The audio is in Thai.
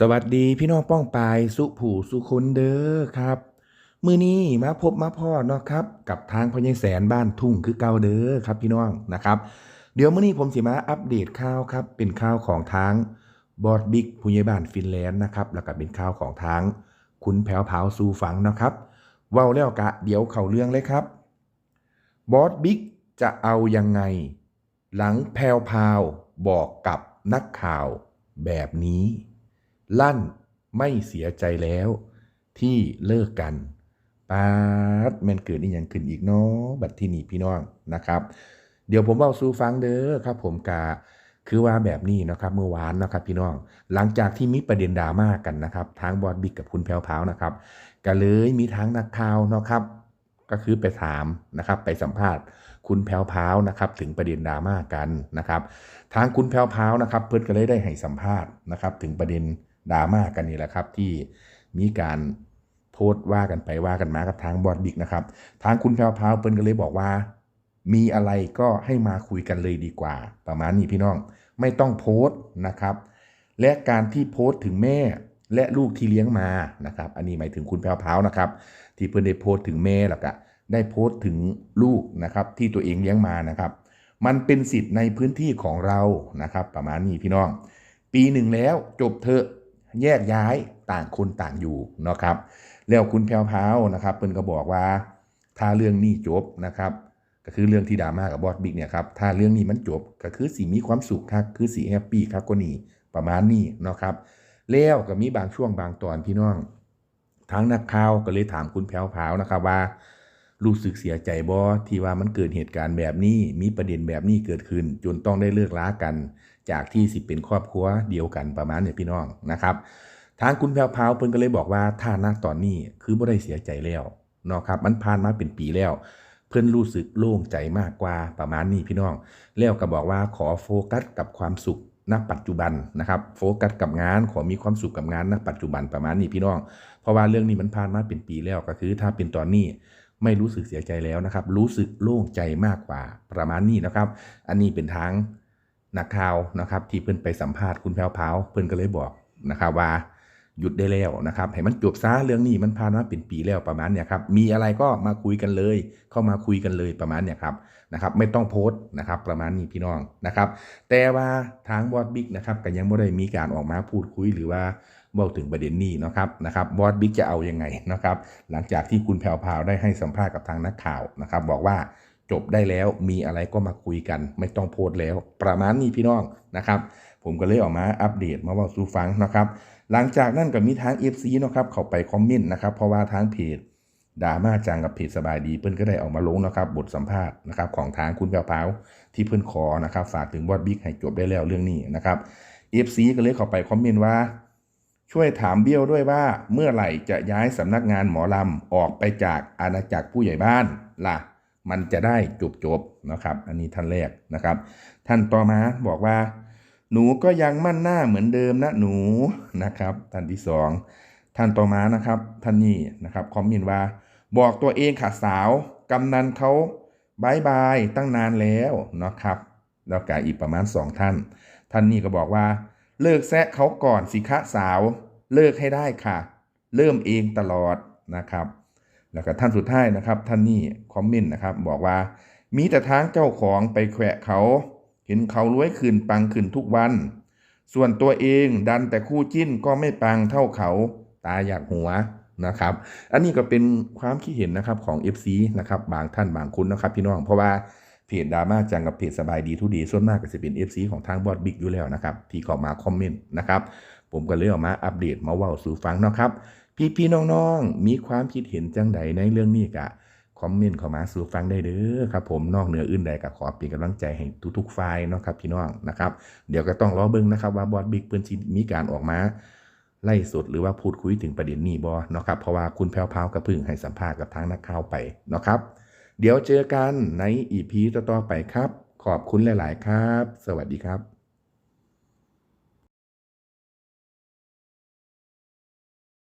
สวัสดีพี่น้องป้องปายสุผูสุคนเด้อครับ มือนี้มาพบมาพ่อเนาะครับ กับทางพญายแสนบ้านทุ่งคือเก่าเด้อครับพี่น้องนะครับ เดี๋ยวมื้อนี้ผมสิมาอัปเดตข่าวครับ เป็นข่าวของทางบอดบิ๊กผู้ใหญ่บ้านฟินแลนด์นะครับแล้วก็เป็นข่าวของทางคุณแผวเผาสู่ฝังนะครับเว้าแล้วกะเดี๋ยวเข้าเรื่องเลยครับบอสบิ๊กจะเอายังไง หลังแพวพาวบอกกับนักข่าวแบบนี้ ลั่นไม่เสียใจแล้ว ที่เลิกกันปาดแมันเกิดนี่ยังขึ้นอีกเนาะบัดที่นี่พี่น้องนะครับ เดี๋ยวผมเอาสู่ฟังเด้อครับผมกาคือว่าแบบนี้นะครับเมื่อวานนะครับพี่น้อง หลังจากที่มีประเด็นดราม่ากันนะครับทางบอดบิ๊กกับคุณแพรวพาวนะครับก็เลยมีทางนักข่าวนะครับ ก็คือไปถามนะครับไปสัมภาษณ์คุณแพรวพาวนะครับถึงประเด็นดราม่ากันนะครับ ทางคุณแพรวพาวนะครับ เพิ่นก็เลยได้ให้สัมภาษณ์นะครับ ถึงประเด็น ดราม่ากันนี่แหละครับ ที่มีการโพสต์ว่ากันไปว่ากันมากับทางบอดบิ๊กนะครับ ทางคุณแพรวพาวเพิ่นก็เลยบอกว่า มีอะไรก็ให้มาคุยกันเลยดีกว่า ประมาณนี้พี่น้องไม่ต้องโพสต์นะครับ และการที่โพสต์ถึงแม่และลูกที่เลี้ยงมานะครับ อันนี้หมายถึงคุณแพรวพาวนะครับ ที่เพิ่นได้โพสต์ถึงแม่แล้วก็ได้โพสต์ถึงลูกนะครับที่ตัวเองเลี้ยงมานะครับ มันเป็นสิทธิ์ในพื้นที่ของเรานะครับ ประมาณนี้พี่น้อง ปีหนึ่งแล้วจบเถอะ แยกย้ายต่างคนต่างอยู่เนาะครับแล้วคุณแพรวพาวนะครับเพิ่นก็บอกว่า ถ้าเรื่องนี้จบนะครับ ก็คือเรื่องที่ดราม่ากับบอสบิ๊กเนี่ยครับถ้าเรื่องนี้มันจบก็คือสีมีความสุขครับคือสีแฮปปี้ครับก็นี่ประมาณนี้เนาะครับแล้วก็มีบางช่วงบางตอนพี่น้องทางนักข่าวก็เลยถามคุณแพรวพาวนะครับว่า รู้สึกเสียใจบ่ที่ว่ามันเกิดเหตุการณ์แบบนี้ มีประเด็นแบบนี้เกิดขึ้น จนต้องได้เลิกล้ากัน จากที่สิเป็นครอบครัวเดียวกันประมาณเนี่ยพี่น้องนะครับ ทางคุณแพรวพาวเพิ่นก็เลยบอกว่าถ้าณตอนนี้คือบ่ได้เสียใจแล้วเนาะครับ มันผ่านมาเป็นปีแล้ว เพิ่นรู้สึกโล่งใจมากกว่าประมาณนี้พี่น้อง แล้วก็บอกว่าขอโฟกัสกับความสุขณปัจจุบันนะครับโฟกัสกับงานขอมีความสุขกับงานณปัจจุบันประมาณนี้พี่น้อง เพราะว่าเรื่องนี้มันผ่านมาเป็นปีแล้วก็คือ ถ้าเป็นตอนนี้ ไม่รู้สึกเสียใจแล้วนะครับ รู้สึกโล่งใจมากกว่าประมาณนี้นะครับ อันนี้เป็นทางนักข่าวนะครับ ที่เพื่อนไปสัมภาษณ์คุณแพลวพาวเพื่อนก็เลยบอกนะครับว่า หยุดได้แล้วนะครับให้มันจบซะเรื่องนี้มันผ่านมาเป็นปีแล้วประมาณเนี่ยครับมีอะไรก็มาคุยกันเลย เข้ามาคุยกันเลยประมาณเนี่ยครับนะครับไม่ต้องโพสต์นะครับประมาณนี้พี่น้องนะครับแต่ว่าทางบอสบิ๊กนะครับก็ยังไม่ได้มีการออกมาพูดคุยหรือว่าเว่าถึงประเด็นนี้นะครับนะครับบอสบิ๊กจะเอายังไงนะครับหลังจากที่คุณแพรวพาวได้ให้สัมภาษณ์กับทางนักข่าวนะครับบอกว่าจบได้แล้วมีอะไรก็มาคุยกัน ไม่ต้องโพสต์แล้ว ประมาณนี้พี่น้องนะครับ ผมก็เลยออกมาอัปเดตมาว่าสู่ฟังนะครับหลังจากนั้นก็มีทาง FC เนาะครับเข้าไปคอมเมนต์นะครับเพราะว่าทางเพจดราม่าจังกับเพจสบายดีเพิ่อนก็ได้ออกมาลงนะครับบทสัมภาษณ์นะครับของทางคุณแพรวพราวที่เพิ่อนขอนะครับฝากถึงบอสบิ๊กให้จบได้แล้วเรื่องนี้นะครับ FC ก็เลยเข้าไปคอมเมนต์ว่า ช่วยถามเบี้ยวด้วยว่าเมื่อไหร่จะย้ายสำนักงานหมอลำออกไปจากอาณาจักรผู้ใหญ่บ้านล่ะ มันจะได้จบจบนะครับ อันนี้ท่านแรกนะครับ ท่านต่อมาบอกว่า หนูก็ยังมั่นหน้าเหมือนเดิมนะหนูนะครับ ท่านที่สองท่านต่อมานะครับท่านนี้นะครับคอมเมนต์ว่า บอกตัวเองค่ะสาวกำนันเขาบายบายตั้งนานแล้วนะครับแล้วก็อีกประมาณสองท่าน ท่านนี้ก็บอกว่า เลิกแซะเขาก่อนสิคะสาว เลิกให้ได้ค่ะ เริ่มเองตลอดนะครับ แล้วก็ท่านสุดท้ายนะครับ ท่านนี้คอมเมนต์นะครับ บอกว่า มีแต่ทางเจ้าของไปแขวะเขา เห็นเขารวยขึ้นปังขึ้นทุกวัน ส่วนตัวเองดันแต่คู่จิ้นก็ไม่ปังเท่าเขาตาอยากหัวนะครับ อันนี้ก็เป็นความคิดเห็นนะครับของ FC นะครับบางท่านบางคุณนะครับพี่น้อง เพราะว่าเพจดราม่าจังกับเพจสบายดีทุดีส่วนมากก็จะเป็น FC ของทางบอดบิ๊กอยู่แล้วนะครับที่เข้ามาคอมเมนต์นะครับผมก็เลยออกมาอัปเดตมาเว่าสู่ฟังนะครับ พี่ๆน้องๆ มีความคิดเห็นจังใดในเรื่องนี้กะ คอมเมนต์เข้ามาสู่ฟังได้เด้อครับผมนอกเหนืออื่นใดก็ขอเป็นกำลังใจให้ทุกๆฝ่ายเนาะครับพี่น้องนะครับ เดี๋ยวก็ต้องรอเบิ่งนะครับว่าบอดบิ๊กเพิ่นสิมีการออกมาไล่สดหรือว่าพูดคุยถึงประเด็นนี้บอเนาะครับเพราะว่าคุณแพรวพาวกระพึ่งให้สัมภาษณ์กับทางนักข่าวไปเนาะครับ เดี๋ยวเจอกันในอีพีต่อๆไปครับ ขอบคุณหลาย ๆ ครับ สวัสดีครับ